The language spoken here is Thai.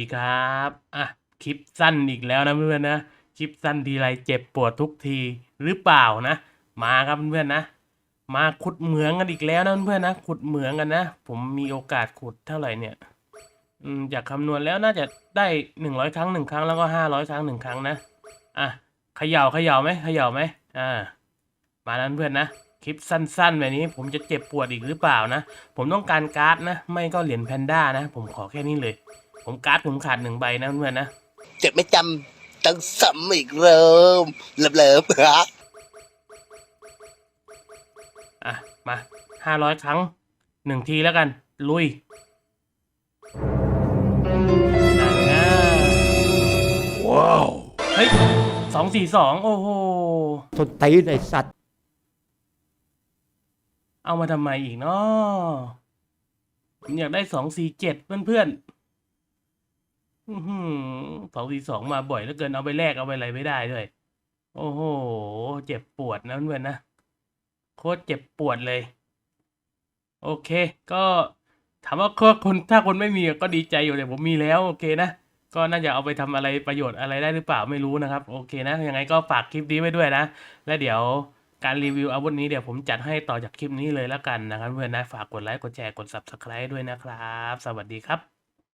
ดีครับอะคลิปสั้นอีกแล้วนะเพื่อนนะคลิปสั้นทีไรเจ็บปวดทุกทีหรือเปล่านะ มาครับเพื่อนนะมาขุดเหมืองกันอีกแล้วนะเพื่อนนะขุดเหมืองกันนะผมมีโอกาสขุดเท่าไหร่เนี่ยอืมจากคำนวณแล้วน่าจะได้หนึ่งร้อยครั้งหนึ่งครั้งแล้วก็ห้าร้อยครั้งหนึ่งครั้งนะอะเขย่าเขย่าไหมเขย่าไหมอ่ามาแล้วเพื่อนนะคลิปสั้น ๆ แบบนี้ผมจะเจ็บปวดอีกหรือเปล่านะ ผมต้องการการ์ดนะ ไม่ก็เหรียญแพนด้านะ ผมขอแค่นี้เลย ผมการ์ดผมขาดหนึ่งใบนะเพื่อนๆนะเจ็บไม่จำต้องซ้ำอีกเริ่มเลิฟเลิฟฮะอะ มาห้าร้อยครั้งหนึ่งทีแล้วกัน ลุยนั่นนะว้าว เฮ้ยสองสี่สองโอ้โหทนตีนไอสัตว์ เอามาทำไมอีกเนาะผมอยากได้สองสี่เจ็ดเพื่อนๆ สองสี่สองมาบ่อยเหลือเกินเอาไปแลกเอาไปอะไรไม่ได้ด้วย โอ้โห เจ็บปวดนะเพื่อนนะ โคตรเจ็บปวดเลย โอเค ก็ถามว่าคนถ้าคนไม่มีก็ดีใจอยู่แต่ผมมีแล้วโอเคนะ ก็น่าจะเอาไปทำอะไรประโยชน์อะไรได้หรือเปล่าไม่รู้นะครับ โอเคนะยังไงก็ฝากคลิปนี้ไว้ด้วยนะ และเดี๋ยวการรีวิวอาวุธนี้เดี๋ยวผมจัดให้ต่อจากคลิปนี้เลยแล้วกันนะครับเพื่อนนะฝากกดไลค์กดแชร์กด subscribe ด้วยนะครับ สวัสดีครับ